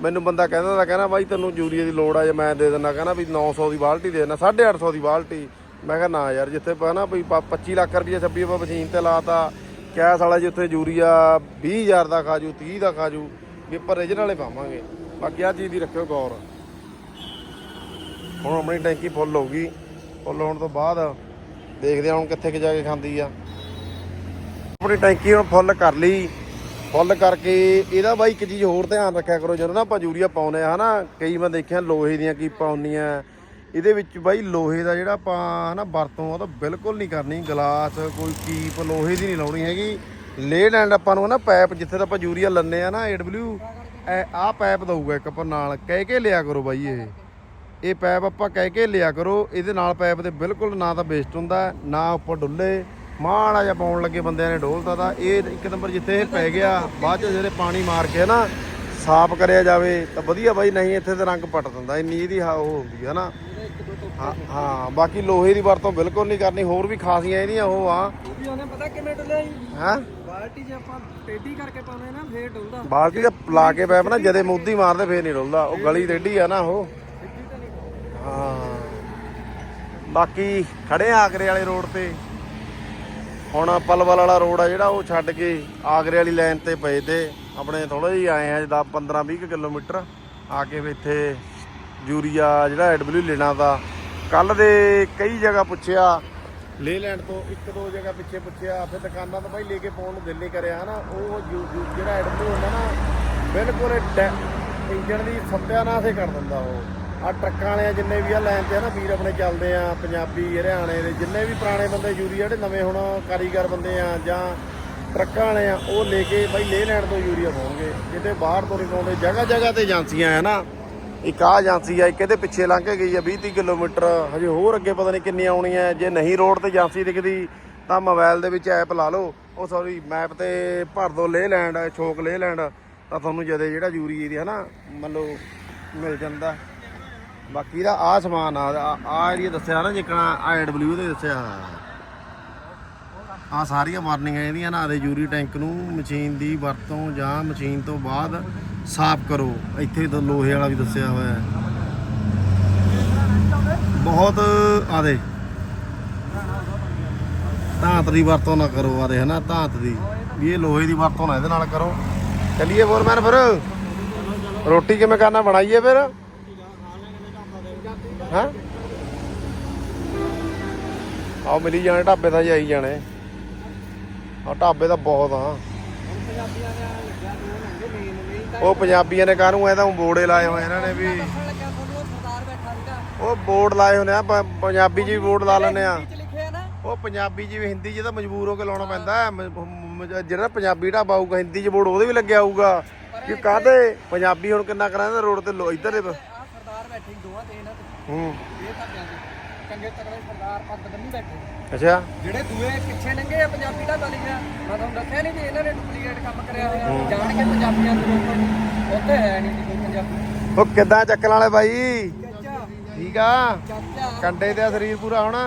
ਮੈਨੂੰ ਬੰਦਾ ਕਹਿੰਦਾ ਤਾਂ ਕਹਿੰਦਾ, ਬਾਈ ਤੈਨੂੰ ਯੂਰੀਆ ਦੀ ਲੋੜ ਆ, ਜੇ ਮੈਂ ਦੇ ਦਿੰਦਾ ਕਹਿੰਦਾ ਵੀ 900 ਦੀ ਬਾਲਟੀ ਦੇ ਦੇਣਾ 850 ਦੀ ਬਾਲਟੀ। ਮੈਂ ਕਿਹਾ, ਨਾ ਯਾਰ, ਜਿੱਥੇ ਪਾ ਨਾ ਵੀ 25 ਲੱਖ ਰੁਪਏ 26 ਰੁਪਏ ਮਸ਼ੀਨ ਤੇ ਲਾਤਾ ਕੈਸ ਵਾਲਾ ਜੀ ਉੱਥੇ ਯੂਰੀਆ 20000 ਦਾ ਖਾਜੂ 30 ਦਾ ਖਾਜੂ, ਵੀ ਆਪਾਂ ਰੀਜਨਲ ਵਾਲੇ ਪਾਵਾਂਗੇ। ਬਾਕੀ ਆ ਚੀਜ਼ ਦੀ ਰੱਖਿਓ ਗੌਰ। ਹੁਣ ਆਪਣੀ ਟੈਂਕੀ ਫੁੱਲ ਹੋਊਗੀ ਫੁੱਲ ਹੋਣ ਤੋਂ ਬਾਅਦ ਦੇਖਦੇ ਹਾਂ ਹੁਣ ਕਿੱਥੇ ਕਿ ਜਾ ਕੇ ਖਾਂਦੀ ਆ। ਆਪਣੀ ਟੈਂਕੀ ਹੁਣ ਫੁੱਲ ਕਰ ਲਈ। ਫੁੱਲ ਕਰਕੇ ਇਹਦਾ ਬਾਈ ਇੱਕ ਚੀਜ਼ ਹੋਰ ਧਿਆਨ ਰੱਖਿਆ ਕਰੋ, ਜਦੋਂ ਨਾ ਆਪਾਂ ਯੂਰੀਆ ਪਾਉਨੇ ਆ ਹਨਾ, ਕਈ ਮੈਂ ਦੇਖਿਆ ਲੋਹੇ ਦੀਆਂ ਕੀਪਾਂ ਹੁੰਦੀਆਂ ਇਹਦੇ ਵਿੱਚ ਬਾਈ ਲੋਹੇ ਦਾ ਜਿਹੜਾ ਆਪਾਂ ਨਾ ਵਰਤੋਂ ਉਹ ਤਾਂ ਬਿਲਕੁਲ ਨਹੀਂ ਕਰਨੀ, ਗਲਾਸ, ਕੋਈ ਕੀਪ, ਲੋਹੇ ਦੀ ਨਹੀਂ ਲਾਉਣੀ ਹੈਗੀ। ਲੇਡ ਐਂਡ ਆਪਾਂ ਨੂੰ ਨਾ ਪਾਈਪ ਜਿੱਥੇ ਤਾਂ ਆਪਾਂ ਯੂਰੀਆ ਲੰਨੇ ਆ ਨਾ AW ਆਹ ਪਾਈਪ ਦਊਗਾ ਇੱਕ ਆਪਾਂ ਨਾਲ, ਕਹਿ ਕੇ ਲਿਆ ਕਰੋ ਬਾਈ ਇਹ। ਇਹ ਪੈਪ ਆਪਾਂ ਕਹਿ ਕੇ ਲਿਆ ਕਰੋ, ਇਹਦੇ ਨਾਲ ਪੈਪ ਦੇ ਬਿਲਕੁਲ ਨਾ ਤਾਂ ਵੇਸਟ ਹੁੰਦਾ, ਨਾ ਉੱਪਰ ਡੁੱਲੇ ਮਾੜਾ ਜਿਹਾ ਪਾਉਣ ਲੱਗੇ ਬੰਦਿਆਂ ਨੇ ਡੋਲਤਾ ਤਾਂ ਇਹ ਇੱਕ ਨੰਬਰ ਜਿੱਥੇ ਇਹ ਪੈ ਗਿਆ ਬਾਅਦ ਚ ਜਿਹੜੇ ਪਾਣੀ ਮਾਰ ਕੇ ਨਾ ਸਾਫ਼ ਕਰਿਆ ਜਾਵੇ ਤਾਂ ਵਧੀਆ ਬਾਈ ਨਹੀਂ ਇੱਥੇ ਤੇ ਰੰਗ ਪਟ ਦਿੰਦਾ ਇੰਨੀ ਇਹਦੀ ਹਾ- ਉਹ ਹੁੰਦੀ ਹੈ ਨਾ। ਹਾਂ ਬਾਕੀ ਲੋਹੇ ਦੀ ਵਰਤੋਂ ਬਿਲਕੁਲ ਨਹੀਂ ਕਰਨੀ ਹੋਰ ਵੀ ਖਾਸੀਆਂ ਇਹਦੀਆਂ ਉਹ ਆ। ਉਹ ਵੀ ਉਹਨੇ ਪਤਾ ਕਿਵੇਂ ਡੁੱਲਿਆ ਜੀ ਹੈ? ਬਾਲਟੀ 'ਚ ਆਪਾਂ ਟੇਢੀ ਕਰਕੇ ਪਾਉਂਦੇ ਨਾ ਫੇਰ ਡੁੱਲਦਾ। ਬਾਲਟੀ ਤੇ ਲਾ ਕੇ ਪੈਪ ਨਾ ਜਦੇ ਮੋਦੀ ਮਾਰਦੇ ਫੇਰ ਨਹੀਂ ਡੁੱਲਦਾ ਉਹ ਗਲੀ ਟੇਢੀ ਆ ਨਾ ਉਹ। ਹਾਂ। ਬਾਕੀ ਖੜੇ ਆਗਰੇ ਵਾਲੇ ਰੋਡ ਤੇ। ਹੁਣ ਪਲਵਲ ਵਾਲਾ ਰੋਡ ਆ ਜਿਹੜਾ, ਉਹ ਛੱਡ ਕੇ ਆਗਰੇ ਵਾਲੀ ਲਾਈਨ ਤੇ ਪਏ ਤੇ ਆਪਣੇ ਥੋੜਾ ਜਿਹਾ ਆਏ ਆ ਜਿੱਦਾਂ 15 20 ਕਿਲੋਮੀਟਰ ਆ ਕੇ ਇੱਥੇ ਯੂਰੀਆ ਜਿਹੜਾ ਐਡਬਲਯੂ ਲੈਣਾ ਦਾ। ਕੱਲ ਦੇ ਕਈ ਜਗ੍ਹਾ ਪੁੱਛਿਆ ਲੇਲੈਂਡ ਤੋਂ ਇੱਕ ਦੋ ਜਗ੍ਹਾ ਪਿੱਛੇ ਪੁੱਛਿਆ, ਫਿਰ ਦੁਕਾਨਾਂ ਤੋਂ ਭਾਈ ਲੈ ਕੇ ਪਾਉਣ ਨੂੰ ਦਿਲ ਨਹੀਂ ਕਰਿਆ ਹਨਾ। ਉਹ ਯੂ- ਯੂ- ਜਿਹੜਾ ਐਡਬਲਯੂ ਹੁੰਦਾ ਨਾ, ਬਿਲਕੁਲ ਇੰਜਣ ਦੀ ਸੱਤਿਆਨਾਸ਼ ਹੀ ਕਰ ਦਿੰਦਾ ਉਹ। ਆ ਟਰੱਕਾਂ ਵਾਲੇ ਜਿੰਨੇ ਵੀ ਆ ਲਾਈਨ ਤੇ ਆ ਨਾ ਵੀਰ ਆਪਣੇ ਚੱਲਦੇ ਆ, ਪੰਜਾਬੀ, ਹਰਿਆਣੇ ਦੇ ਜਿੰਨੇ ਵੀ ਪੁਰਾਣੇ ਬੰਦੇ ਯੂਰੀਆ ਜਿਹੜੇ ਨਵੇਂ ਹੁਣ ਕਾਰੀਗਰ ਬੰਦੇ ਆ ਜਾਂ ਟਰੱਕਾਂ ਵਾਲੇ ਆ, ਉਹ ਲੈ ਕੇ ਬਾਈ ਲੇ ਲੈਣ ਤੋਂ ਯੂਰੀਆ ਪਾਉਣਗੇ। ਕਿਤੇ ਬਾਹਰ ਤੋਂ ਨਹੀਂ ਪਾਉਂਦੇ, ਜਗ੍ਹਾ ਜਗ੍ਹਾ ਤੇ ਏਜੰਸੀਆਂ ਆ ਨਾ। ਇੱਕ ਆ ਏਜੰਸੀ ਆ, ਇੱਕ ਇਹਦੇ ਪਿੱਛੇ ਲੰਘ ਕੇ ਗਈ ਆ 20 30 ਕਿਲੋਮੀਟਰ। ਹਜੇ ਹੋਰ ਅੱਗੇ ਪਤਾ ਨਹੀਂ ਕਿੰਨੀ ਆਉਣੀ ਹੈ ਜੇ ਨਹੀਂ ਰੋਡ ਤੇ ਏਜੰਸੀ ਦਿਖਦੀ ਤਾਂ ਮੋਬਾਈਲ ਦੇ ਵਿੱਚ ਐਪ ਲਾ ਲਓ। ਉਹ ਸੌਰੀ ਮੈਪ ਤੇ ਭਰ ਦੋ ਲੇ ਲੈਂਡ ਛੋਕ ਲੇ ਲੈਂਡ ਤਾਂ ਤੁਹਾਨੂੰ ਜਦੇ ਜਿਹੜਾ ਯੂਰੀਏ ਦੀ ਹਨਾ ਮੰਨ ਲਓ ਮਿਲ ਜਾਂਦਾ। ਬਾਕੀ ਦਾ ਆ ਸਮਾਨ ਆ ਆ ਏਰੀਆ ਦੱਸਿਆ ਨਾ ਜਿੱਕਣਾ ਆ ਡਬਲਯੂ ਦੇ ਦੱਸਿਆ। ਆ ਸਾਰੀਆਂ ਵਾਰਨਿੰਗਾਂ ਇਹਦੀਆਂ ਨਾ ਦੇ ਯੂਰੀ ਟੈਂਕ ਨੂੰ ਮਸ਼ੀਨ ਦੀ ਵਰਤੋਂ ਜਾਂ ਮਸ਼ੀਨ ਤੋਂ ਬਾਅਦ ਸਾਫ਼ ਕਰੋ। ਇੱਥੇ ਤਾਂ ਲੋਹੇ ਵਾਲਾ ਵੀ ਦੱਸਿਆ ਹੋਇਆ ਹੈ। ਬਹੁਤ ਆਦੇ ਧਾਤ ਦੀ ਵਰਤੋਂ ਨਾ ਕਰੋ ਆਦੇ ਹਨਾ, ਧਾਤ ਦੀ। ਵੀ ਇਹ ਲੋਹੇ ਦੀ ਵਰਤੋਂ ਨਾ ਇਹਦੇ ਨਾਲ ਕਰੋ। ਚੱਲੀਏ ਫੋਰਮੈਨ ਫਿਰ। ਰੋਟੀ ਕਿਵੇਂ ਕਰਨਾ, ਬਣਾਈਏ ਫਿਰ। ਹਾਂ? ਆਓ ਮਿਲੀ ਜਾਣੇ ਢਾਬੇ ਤਾਂ ਜਾਈ ਜਾਣੇ। ਆ ਢਾਬੇ ਤਾਂ ਬਹੁਤ ਆ। ਉਹ ਪੰਜਾਬੀਆਂ ਨੇ ਕਾਹਨੂੰ ਐ ਤਾਂ ਬੋਰਡੇ ਲਾਏ ਹੋਏ ਇਹਨਾਂ ਨੇ ਵੀ। ਉਹ ਬੋਰਡ ਲਾਏ ਹੋਣੇ ਆ ਪੰਜਾਬੀ ਵੀ ਬੋਰਡ ਲਾ ਲੈਂਦੇ ਆ। ਨਾ। ਉਹ ਪੰਜਾਬੀ ਵੀ ਹਿੰਦੀ 'ਚ ਤਾਂ ਮਜਬੂਰ ਹੋ ਕੇ ਲਾਉਣਾ ਪੈਂਦਾ ਜਿਹੜਾ ਪੰਜਾਬੀ ਢਾਬਾ ਆਊਗਾ ਹਿੰਦੀ 'ਚ ਬੋਰਡ ਉਹਦੇ ਵੀ ਲੱਗਿਆ ਹੋਊਗਾ ਕਿ ਕਾਹਦੇ? ਪੰਜਾਬੀ ਹੁਣ ਕਿੰਨਾ ਕਰਾਂਦੇ ਰੋਡ ਤੇ ਲੋ- ਇੱਧਰ ਦੇ ਆ ਸਰਦਾਰ ਬੈਠੇ ਦੋਵਾਂ ਤੇ ਤੇ ਹੂੰ। ਇਹ ਤਾਂ ਜਾਂਦੇ ਚੰਗੇ ਤਕੜੇ ਸਰਦਾਰ ਪੱਗ ਬੰਨੀ ਬੈਠੇ ਅੱਛਾ। ਜਿਹੜੇ ਦੂਏ ਪਿੱਛੇ ਲੰਗੇ ਆ ਪੰਜਾਬੀ ਦਾ ਲਿਖਿਆ ਮੈਂ ਤੁਹਾਨੂੰ ਦੱਸਿਆ ਨਹੀਂ ਵੀ ਇਹਨਾਂ ਨੇ ਡੁਪਲੀਕੇਟ ਕੰਮ ਕਰਿਆ ਹੋਇਆ। ਜਾਣ ਕੇ ਪੰਜਾਬੀਆਂ ਨੂੰ ਰੋਕਣ ਉੱਥੇ ਹੈ ਨਹੀਂ ਜੀ ਕੋਈ ਪੰਜਾਬੀ। ਉਹ ਕਿੱਦਾਂ ਚੱਕਣ ਵਾਲੇ ਬਾਈ? ਠੀਕ ਆ। ਕੰਡੇ ਤੇ ਸਰੀਰ ਪੂਰਾ ਹੋਣਾ।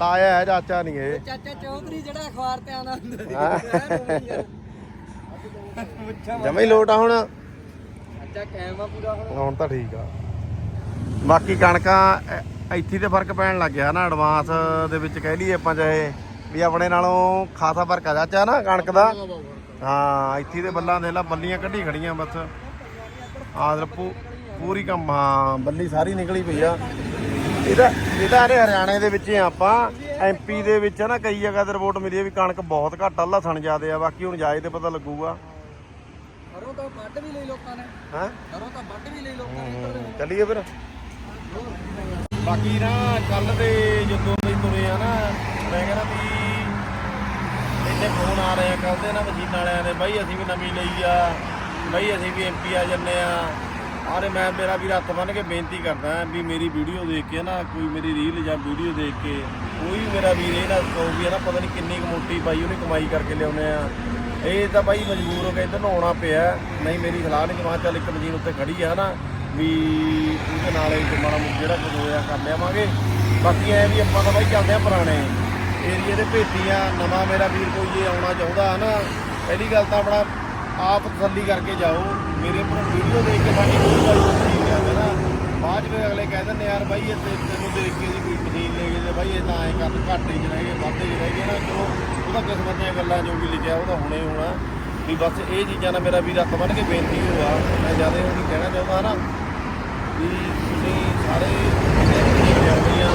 ਤਾਇਆ ਹੈ ਚਾਚਾ ਨਹੀਂ ਇਹ। ਚਾਚਾ ਚੌਧਰੀ ਜਿਹੜਾ ਅਖਬਾਰ ਤੇ ਆਉਂਦਾ ਹੁੰਦਾ ਜਮਾ ਹੀ ਲੋਟ ਆ ਹੁਣ। ਚਾਚਾ ਕੈਮ ਆ ਪੂਰਾ ਹੁਣ। ਹੁਣ ਤਾਂ ਠੀਕ ਆ। ਬਾਕੀ ਕਣਕਾਂ ਇ- ਇੱਥੇ ਤੇ ਫ਼ਰਕ ਪੈਣ ਲੱਗ ਗਿਆ ਨਾ ਐਡਵਾਂਸ ਦੇ ਵਿੱਚ ਕਹਿ ਲਈਏ ਆਪਾਂ ਚਾਹੇ ਵੀ ਆਪਣੇ ਨਾਲੋਂ ਖਾਸਾ ਫ਼ਰਕ ਆ ਚਾਚਾ ਨਾ ਕਣਕ ਦਾ। ਹਾਂ ਇੱਥੇ ਦੇ ਬੱਲਾਂ ਦੇ ਲਾ ਬੱਲੀਆਂ ਕੱਢੀ ਖੜੀਆਂ ਬਸ। ਆਦਰ ਪੂਰੀ ਕੰਮ ਹਾਂ ਬੱਲੀ ਸਾਰੀ ਨਿਕਲੀ ਪਈ ਆ। ਇਹਦਾ ਇਹਦਾ ਹਰੇ ਹਰਿਆਣੇ ਦੇ ਵਿੱਚ ਹੀ ਆ ਆਪਾਂ। ਐਮਪੀ ਦੇ ਵਿੱਚ ਨਾ ਕਈ ਜਗ੍ਹਾ ਤੇ ਰਿਪੋਰਟ ਮਿਲੀ ਵੀ ਕਣਕ ਬਹੁਤ ਘੱਟ ਆ ਲਸਣ ਜ਼ਿਆਦੇ ਆ ਬਾਕੀ ਹੁਣ ਜਾਏ ਤੇ ਪਤਾ ਲੱਗੂਗਾ। ਘਰੋਂ ਤਾਂ ਵੱਢ ਵੀ ਲਈ ਲੋਕਾਂ ਨੇ। ਹਾਂ? ਘਰੋਂ ਤਾਂ ਵੱਢ ਵੀ ਲਈ ਲੋਕਾਂ ਨੇ। ਚੱਲੀਏ ਫਿਰ। ਬਾਕੀ ਨਾ ਕੱਲ ਦੇ ਜਦੋਂ ਦੇ ਤੁਰੇ ਆ ਨਾ, ਮੈਂ ਕਹਿੰਦਾ ਵੀ ਇੰਨੇ ਫੋਨ ਆ ਰਹੇ ਆ ਕੱਲ ਦੇ ਨਾ ਮਸ਼ੀਨ ਵਾਲਿਆਂ ਦੇ, ਬਾਈ ਅਸੀਂ ਵੀ ਨਵੀਂ ਲਈ ਆ, ਬਾਈ ਅਸੀਂ ਵੀ ਐਮਪੀ ਆ ਜੰਨੇ ਆ। ਆਰੇ ਮੈਂ ਮੇਰਾ ਵੀ ਹੱਥ ਬੰਨ ਕੇ ਬੇਨਤੀ ਕਰਦਾ ਵੀ ਮੇਰੀ ਵੀਡੀਓ ਦੇਖ ਕੇ ਨਾ, ਕੋਈ ਮੇਰੀ ਰੀਲ ਜਾਂ ਵੀਡੀਓ ਦੇਖ ਕੇ, ਕੋਈ ਵੀ ਮੇਰਾ ਵੀਰ ਇਹ ਨਾ ਕਹੋ ਵੀ ਇਹ ਨਾ ਪਤਾ ਨਹੀਂ ਕਿੰਨੀ ਕੁ ਮੋਟੀ ਬਾਈ ਉਹਨੇ ਕਮਾਈ ਕਰਕੇ ਲਿਆਉਨੇ ਆ। ਇਹ ਤਾਂ ਬਾਈ ਮਜਬੂਰ ਹੋ ਕੇ ਇੱਧਰ ਨੂੰ ਆਉਣਾ ਪਿਆ। ਨਹੀਂ, ਮੇਰੀ ਸਲਾਹ ਨਹੀਂ ਕਿ ਮੈਂ ਕਿਹਾ ਚੱਲ ਇੱਕ ਮਸ਼ੀਨ ਉੱਤੇ ਖੜੀ ਆ ਨਾ। ਵੀ ਉਹਦੇ ਨਾਲ ਇਹ ਮਾੜਾ ਮੋਟਾ ਜਿਹੜਾ ਕੁਝ ਹੋਇਆ ਕਰ ਲਿਆਵਾਂਗੇ। ਬਾਕੀ ਐ ਵੀ ਆਪਾਂ ਤਾਂ ਬਾਈ ਚੱਲਦੇ ਆ ਪੁਰਾਣੇ ਏਰੀਏ ਦੇ ਭੇਤੀ ਆ ਨਵਾਂ ਮੇਰਾ ਵੀਰ ਕੋਈ ਜੇ ਆਉਣਾ ਚਾਹੁੰਦਾ ਨਾ, ਪਹਿਲੀ ਗੱਲ ਤਾਂ ਆਪਣਾ ਆਪ ਤਸੱਲੀ ਕਰਕੇ ਜਾਓ। ਮੇਰੇ ਪਰ ਵੀਡੀਓ ਦੇਖ ਕੇ ਸਾਡੀ ਕੋਈ ਗੱਲ ਨਹੀਂ ਕਰਦੇ ਨਾ। ਬਾਅਦ ਵਿੱਚ ਅਗਲੇ ਕਹਿ ਦਿੰਦੇ ਯਾਰ ਬਾਈ, ਇਹ ਤੇ ਤੈਨੂੰ ਦੇਖ ਕੇ ਜੀ ਕੋਈ ਮਸ਼ੀਨ ਲੈ ਗਏ ਤੇ ਬਾਈ, ਇਹ ਤਾਂ ਐਂ ਕਰ, ਘੱਟ ਹੀ ਰਹਿ ਗਏ, ਵਾਧੇ 'ਚ ਰਹਿ ਗਏ ਨਾ। ਚਲੋ ਉਹਦਾ ਕਿਸਮਤ ਦੀਆਂ ਗੱਲਾਂ ਜੋ ਵੀ ਲਿਖਿਆ ਉਹਦਾ ਹੁਣੇ ਹੋਣਾ। ਵੀ ਬਸ ਇਹ ਚੀਜ਼ਾਂ ਨਾਲ ਮੇਰਾ ਵੀਰ ਹੱਥ ਬੰਨ ਕੇ ਬੇਨਤੀ ਹੋਆ ਮੈਂ ਜ਼ਿਆਦਾ ਉਹ ਨਹੀਂ ਕਹਿਣਾ ਚਾਹੁੰਦਾ ਨਾ ਵੀ ਤੁਸੀਂ ਸਾਰੇ ਜਿਹੜੀਆਂ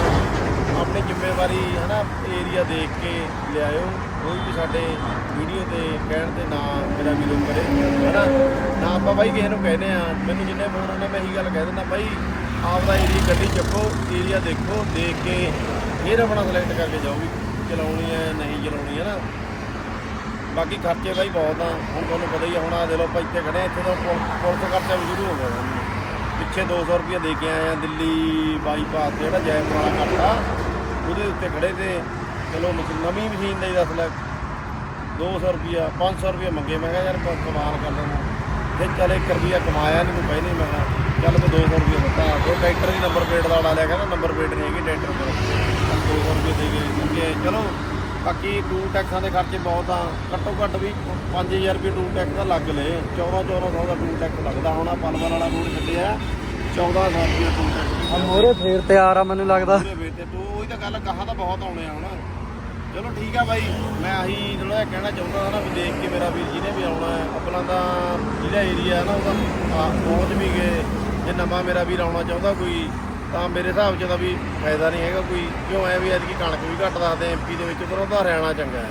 ਆਪਣੀ ਜ਼ਿੰਮੇਵਾਰੀ ਹਨਾ ਏਰੀਆ ਦੇਖ ਕੇ ਲਿਆਇਓ। ਕੋਈ ਵੀ ਸਾਡੇ ਵੀਡੀਓ ਤੇ ਕਹਿਣ ਤੇ ਨਾ ਮੇਰਾ ਵੀਰੋ ਕਰੇ, ਹਨਾ? ਨਾ ਆਪਾਂ ਬਾਈ ਕਿਸੇ ਨੂੰ ਕਹਿੰਦੇ ਆ ਮੈਨੂੰ ਜਿੰਨੇ ਫੋਨ ਆਉਂਦੇ, ਮੈਂ ਇਹੀ ਗੱਲ ਕਹਿ ਦਿੰਦਾ, ਬਾਈ, ਆਪਦਾ ਏਰੀਆ ਗੱਡੀ ਚੱਕੋ ਏਰੀਆ ਦੇਖੋ, ਦੇਖ ਕੇ ਫਿਰ ਆਪਣਾ ਸਿਲੈਕਟ ਕਰਕੇ ਜਾਓ ਵੀ ਚਲਾਉਣੀ ਹੈ, ਨਹੀਂ ਚਲਾਉਣੀ ਹੈ ਨਾ ਬਾਕੀ ਖਰਚੇ ਬਾਈ ਬਹੁਤ ਆ। ਹੁਣ ਤੁਹਾਨੂੰ ਪਤਾ ਹੀ ਆ, ਹੁਣ ਆ ਦੇ ਲੋ ਆਪਾਂ ਇੱਥੇ ਖੜੇ ਆ ਇੱਥੇ ਤਾਂ ਪੁਲ- ਪੁਲਿਸ ਖਰਚਾ ਵੀ ਸ਼ੁਰੂ ਹੋ ਗਿਆ। ਪਿੱਛੇ 200 ਰੁਪਏ ਦੇ ਕੇ ਆਏ ਆ ਦਿੱਲੀ ਬਾਈਪਾਸ ਤੇ ਜਿਹੜਾ ਜੈਪੁਰ ਵਾਲਾ ਕੱਟਾ ਉਹਦੇ ਉੱਤੇ ਖੜੇ ਤੇ ਚਲੋ ਮਸ਼- ਨਵੀਂ ਮਸ਼ੀਨ ਦਾ ਹੀ ਦੱਸ ਲੈ। 200 ਰੁਪਿਆ 500 ਰੁਪਏ ਮੰਗੇ, ਮੈਂ ਕਿਹਾ ਯਾਰ ਕ- ਕਮਾਲ ਕਰ ਲੈਣਾ ਫਿਰ ਚੱਲ 1 ਰੁਪਿਆ ਕਮਾਇਆ ਨਹੀਂ ਕੋਈ ਪਹਿਲੇ ਮੈਂ ਕਿਹਾ, ਚੱਲ ਮੈਂ 200 ਰੁਪਏ ਦਿੱਤਾ। ਉਹ ਟਰੈਕਟਰ ਦੀ ਨੰਬਰ ਪਲੇਟ ਦਾ ਲਾ ਲਿਆ ਕਹਿੰਦਾ ਨੰਬਰ ਪਲੇਟ ਨਹੀਂ ਹੈਗੀ, ਟਰੈਕਟਰ ਕੋਲ 200 ਰੁਪਏ ਦੇ ਗਏ ਕਿਉਂਕਿ ਚਲੋ, ਬਾਕੀ ਟੂਲ ਟੈਕਸਾਂ ਦੇ ਖਰਚੇ ਬਹੁਤ ਆ। ਘੱਟੋ ਘੱਟ ਵੀ 5000 ਰੁਪਏ ਟੂਲ ਟੈਕਸ ਦਾ ਲੱਗ ਲਏ। 14 1400 ਦਾ ਟੂਲ ਟੈਕਸ ਲੱਗਦਾ। ਹੁਣ ਆ ਪਲਵਲ ਵਾਲਾ ਰੋਡ ਛੱਡਿਆ 1400 ਰੁਪਏ ਟੂਲ ਟੈਕਸ ਆ ਮੋਰੇ ਫੇਰ ਤਿਆਰ ਆ ਮੈਨੂੰ ਲੱਗਦਾ। ਤੇ ਤੂੰ ਉਹੀ ਤਾਂ ਗੱਲ ਕਹਾ ਤਾਂ ਬਹੁਤ ਆਉਣੇ ਆ ਹੁਣ। ਚਲੋ ਠੀਕ ਆ ਬਾਈ ਮੈਂ ਆਹੀ ਥੋੜਾ ਜਿਹਾ ਕਹਿਣਾ ਚਾਹੁੰਦਾ ਨਾ ਵੀ ਦੇਖ ਕੇ ਮੇਰਾ ਵੀਰ ਜਿਹਨੇ ਵੀ ਆਉਣਾ ਹੈ। ਆਪਣਾ ਤਾਂ ਜਿਹੜਾ ਏਰੀਆ ਹੈ ਨਾ ਉਹਦਾ ਪਹੁੰਚ ਵੀ ਗਏ। ਜੇ ਨਵਾਂ ਮੇਰਾ ਵੀਰ ਆਉਣਾ ਚਾਹੁੰਦਾ ਕੋਈ ਤਾਂ ਮੇਰੇ ਹਿਸਾਬ 'ਚ ਤਾਂ ਵੀ ਫਾਇਦਾ ਨਹੀਂ ਹੈਗਾ ਕੋਈ। ਕਿਉਂ ਐ ਵੀ ਐਤਕੀ ਕਣਕ ਵੀ ਘੱਟ ਦੱਸਦੇ ਐਮਪੀ ਦੇ ਵਿੱਚ ਪਰ ਉਹਦਾ ਹਰਿਆਣਾ ਚੰਗਾ ਹੈ।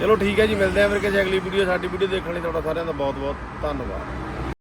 ਚਲੋ ਠੀਕ ਹੈ ਜੀ ਮਿਲਦੇ ਆ ਫਿਰ ਕਿਸੇ ਅਗਲੀ ਵੀਡੀਓ ਸਾਡੀ ਵੀਡੀਓ ਦੇਖਣ ਲਈ। ਤੁਹਾਡਾ ਸਾਰਿਆਂ ਦਾ ਬਹੁਤ ਬਹੁਤ ਧੰਨਵਾਦ।